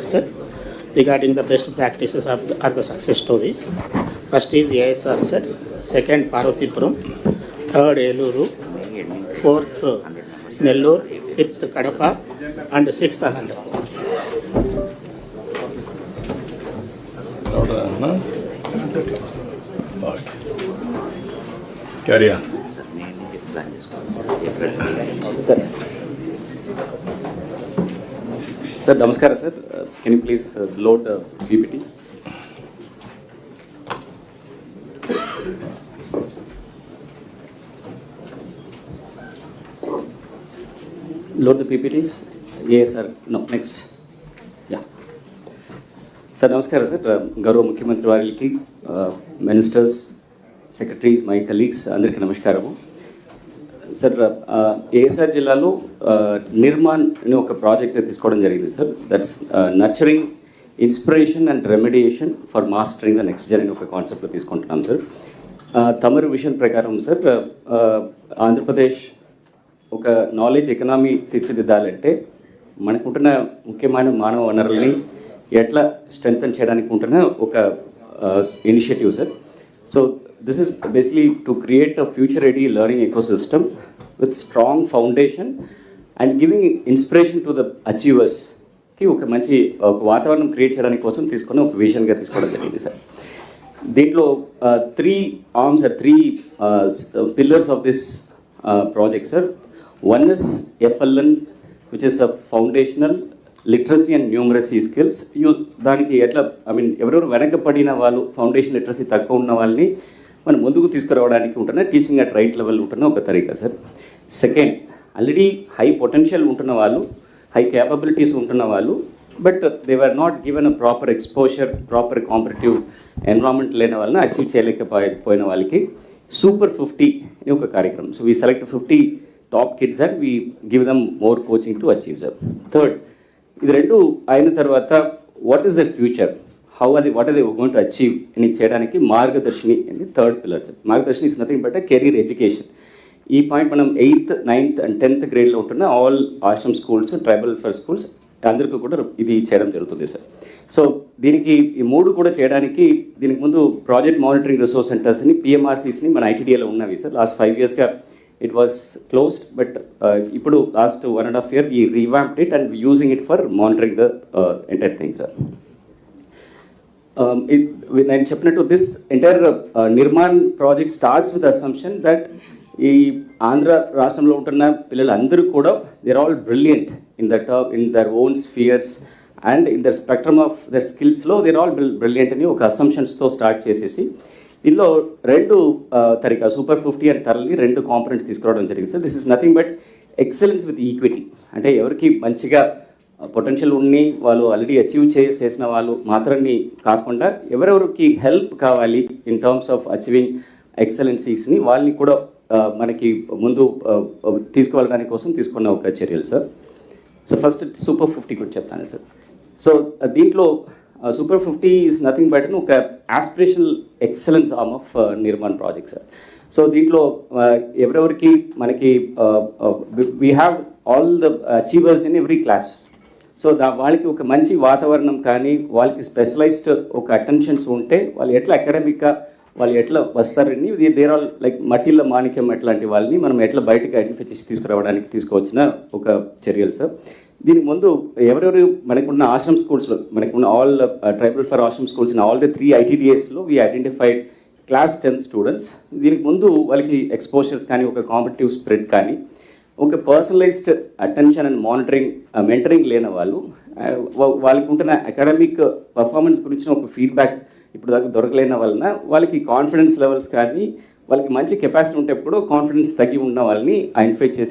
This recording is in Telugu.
sir, regarding the best practices of the, are the success stories. First is ASR set, second Parvatipuram, third Eluru, fourth uh, Nellore, fifth Kadapa, and sixth Anandapur. అవునా ఓకే క్యారీ సార్ నమస్కారం sir can you please load PPT load the PPTs A sir no next yeah sir నమస్కారం సార్ గౌరవ ముఖ్యమంత్రి వారికి మినిస్టర్స్ సెక్రటరీస్ మై కలీగ్స్ అందరికీ నమస్కారము. సార్ ఏఎస్ఆర్ జిల్లాలో నిర్మాణ్ అనే ఒక ప్రాజెక్ట్ తీసుకోవడం జరిగింది sir that's nurturing inspiration and remediation for mastering the next journey ఒక కాన్సెప్ట్లో తీసుకుంటున్నాం సార్ uh, తమరు విషన్ ప్రకారం సార్ uh, uh, ఆంధ్రప్రదేశ్ ఒక నాలెడ్జ్ ఎకనామీ తీర్చిదిద్దాలంటే మనకుంటున్న ముఖ్యమైన మానవ వనరుల్ని ఎట్లా స్ట్రెంగ్తన్ చేయడానికి ఉంటున్న ఒక initiative sir so this is basically to create a future ready learning ecosystem with strong foundation and giving inspiration to the అచీవర్స్కి ఒక మంచి ఒక వాతావరణం క్రియేట్ చేయడానికి కోసం తీసుకుని ఒక విజన్గా తీసుకోవడం జరిగింది సార్. దీంట్లో three arms are three pillars of this project sir one is FLN which is a foundational literacy and numeracy skills you దానికి ఎట్లా ఐ మీన్ ఎవరెవరు వెనకపడిన వాళ్ళు ఫౌండేషన్ లిటరసీ తక్కువ ఉన్న వాళ్ళని మనం ముందుకు తీసుకురావడానికి ఉంటున్న టీచింగ్ అట్ రైట్ లెవెల్ ఉంటున్న ఒక తరీకా sir second already high potential ఉంటున్న వాళ్ళు హై క్యాపబిలిటీస్ ఉంటున్న వాళ్ళు but they were not given a proper exposure proper competitive environment లేని వలన అచీవ్ చేయలేకపోయిన వాళ్ళకి సూపర్ ఫిఫ్టీ అని ఒక కార్యక్రమం. So we select fifty top kids and we give them more coaching to achieve them third ఇది రెండు అయిన తర్వాత what is the future how అది వాట్ అది దే గోయింగ్ టు అచీవ్ అని చేయడానికి మార్గదర్శిని అని third pillar మార్గదర్శిని is nothing but career education ఈ పాయింట్ మనం ఎయిత్ నైన్త్ అండ్ టెన్త్ గ్రేడ్లో ఉంటున్న all ashram schools tribal welfare schools అందరికీ కూడా ఇది చేయడం జరుగుతుంది సార్. సో దీనికి ఈ మూడు కూడా చేయడానికి దీనికి ముందు ప్రాజెక్ట్ మానిటరింగ్ రిసోర్స్ సెంటర్స్ని పిఎంఆర్సీస్ని మన ఐటీడీఏలో ఉన్నవి సార్. లాస్ట్ ఫైవ్ ఇయర్స్గా ఇట్ వాస్ క్లోజ్డ్ బట్ ఇప్పుడు last one and half year ఈ revamped it and using it for monitoring the entire thing sir నేను చెప్పినట్టు this entire uh, Nirman project starts with assumption that ఈ ఆంధ్ర రాష్ట్రంలో ఉంటున్న పిల్లలందరూ కూడా there all brilliant in that in their own spheres and in the spectrum of their స్కిల్స్లో there all brilliant అని ఒక అసంప్షన్స్తో స్టార్ట్ చేసేసి దీనిలో రెండు తరిక సూపర్ ఫిఫ్టీ అని తరలి రెండు కాంపనెంట్స్ తీసుకురావడం జరిగింది. Sir this is nothing but excellence with equity అంటే ఎవరికి మంచిగా పొటెన్షియల్ ఉండి వాళ్ళు ఆల్రెడీ అచీవ్ చేసేసిన వాళ్ళు మాత్రాన్ని కాకుండా ఎవరెవరికి హెల్ప్ కావాలి ఇన్ టర్మ్స్ ఆఫ్ అచీవింగ్ ఎక్సలెన్సీస్ని వాళ్ళని కూడా మనకి ముందు ఆ, తీసుకువెళ్ళడానికి కోసం తీసుకున్న ఒక చర్యలు sir. So first super fifty కూడా చెప్తాను సార్. సో దీంట్లో super fifty is nothing but ఒక aspirational excellence arm of Nirman project sir. So దీంట్లో ఎవరెవరికి మనకి we have all the achievers in every class so దా వాళ్ళకి ఒక మంచి వాతావరణం కానీ వాళ్ళకి స్పెషలైజ్డ్ ఒక అటెన్షన్స్ ఉంటే వాళ్ళు ఎట్లా అకాడమిక్గా వాళ్ళు ఎట్లా వస్తారని దేర్ ఆల్ లైక్ మట్టిల్ల మాణిక్యం అట్లాంటి వాళ్ళని మనం ఎట్లా బయటకు ఐడెంటిఫై చేసి తీసుకురావడానికి తీసుకువచ్చిన ఒక చర్యలు సార్ దీనికి ముందు ఎవరెవరు మనకున్న ఆశ్రమ్ స్కూల్స్లో మనకున్న all tribal for ashram schools in all the three ఐటీడీఎస్లో we identified class tenth students దీనికి ముందు వాళ్ళకి ఎక్స్పోజర్స్ కానీ ఒక కాంపిటేటివ్ స్ప్రెడ్ కానీ ఒక personalized attention and monitoring mentoring లేని వాళ్ళు వాళ్ళకి ఉంటున్న అకాడమిక్ పర్ఫార్మెన్స్ గురించిన ఒక ఫీడ్బ్యాక్ ఇప్పుడు దాకా దొరకలేని వలన వాళ్ళకి కాన్ఫిడెన్స్ లెవెల్స్ కానీ వాళ్ళకి మంచి కెపాసిటీ ఉంటే కూడా కాన్ఫిడెన్స్ తగ్గి ఉన్న వాళ్ళని ఐడెంటిఫై చేసే